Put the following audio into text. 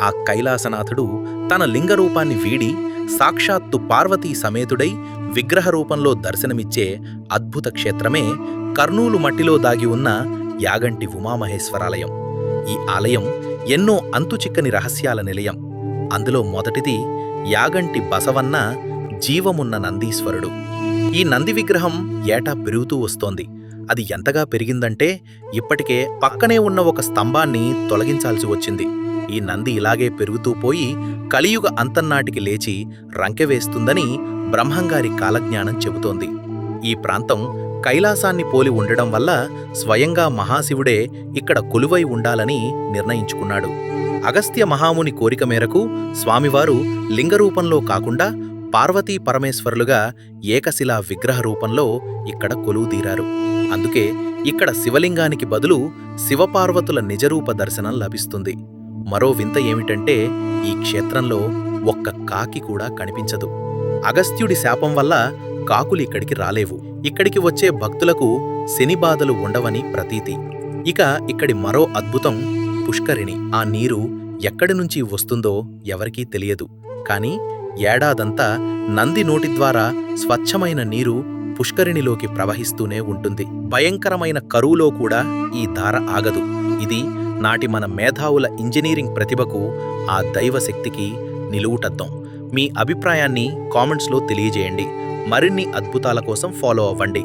ఆ కైలాసనాథుడు తన లింగరూపాన్ని వీడి సాక్షాత్తు పార్వతీ సమేతుడై విగ్రహ రూపంలో దర్శనమిచ్చే అద్భుత క్షేత్రమే కర్నూలు మట్టిలో దాగి ఉన్న యాగంటి ఉమామహేశ్వరాలయం. ఈ ఆలయం ఎన్నో అంతుచిక్కని రహస్యాల నిలయం. అందులో మొదటిది యాగంటి బసవన్న జీవమున్న నందీశ్వరుడు. ఈ నంది విగ్రహం ఏటా పెరుగుతూ వస్తోంది. అది ఎంతగా పెరిగిందంటే ఇప్పటికే పక్కనే ఉన్న ఒక స్తంభాన్ని తొలగించాల్సి వచ్చింది. ఈ నంది ఇలాగే పెరుగుతూ పోయి కలియుగ అంతన్నాటికి లేచి రంకెవేస్తుందని బ్రహ్మంగారి కాలజ్ఞానం చెబుతోంది. ఈ ప్రాంతం కైలాసాన్ని పోలి ఉండడం వల్ల స్వయంగా మహాశివుడే ఇక్కడ కొలువై ఉండాలని నిర్ణయించుకున్నాడు. అగస్త్య మహాముని కోరిక మేరకు స్వామివారు లింగరూపంలో కాకుండా పార్వతీ పరమేశ్వరులుగా ఏకశిలా విగ్రహ రూపంలో ఇక్కడ కొలువుదీరారు అందుకే ఇక్కడ శివలింగానికి బదులు శివపార్వతుల నిజరూప దర్శనం లభిస్తుంది. మరో వింత ఏమిటంటే ఈ క్షేత్రంలో ఒక్క కాకి కూడా కనిపించదు. అగస్త్యుడి శాపం వల్ల కాకులు ఇక్కడికి రాలేవు. ఇక్కడికి వచ్చే భక్తులకు శని బాధలు ఉండవని ప్రతీతి. ఇక ఇక్కడి మరో అద్భుతం పుష్కరిణి. ఆ నీరు ఎక్కడి నుంచి వస్తుందో ఎవరికీ తెలియదు. కాని ఏడాదంతా నంది నోటి ద్వారా స్వచ్ఛమైన నీరు పుష్కరిణిలోకి ప్రవహిస్తూనే ఉంటుంది. భయంకరమైన కరువులో కూడా ఈ ధార ఆగదు. ఇది నాటి మన మేధావుల ఇంజనీరింగ్ ప్రతిభకు ఆ దైవశక్తికి నిలువుటద్దాం. మీ అభిప్రాయాన్ని కామెంట్స్లో తెలియజేయండి. మరిన్ని అద్భుతాల కోసం ఫాలో అవ్వండి.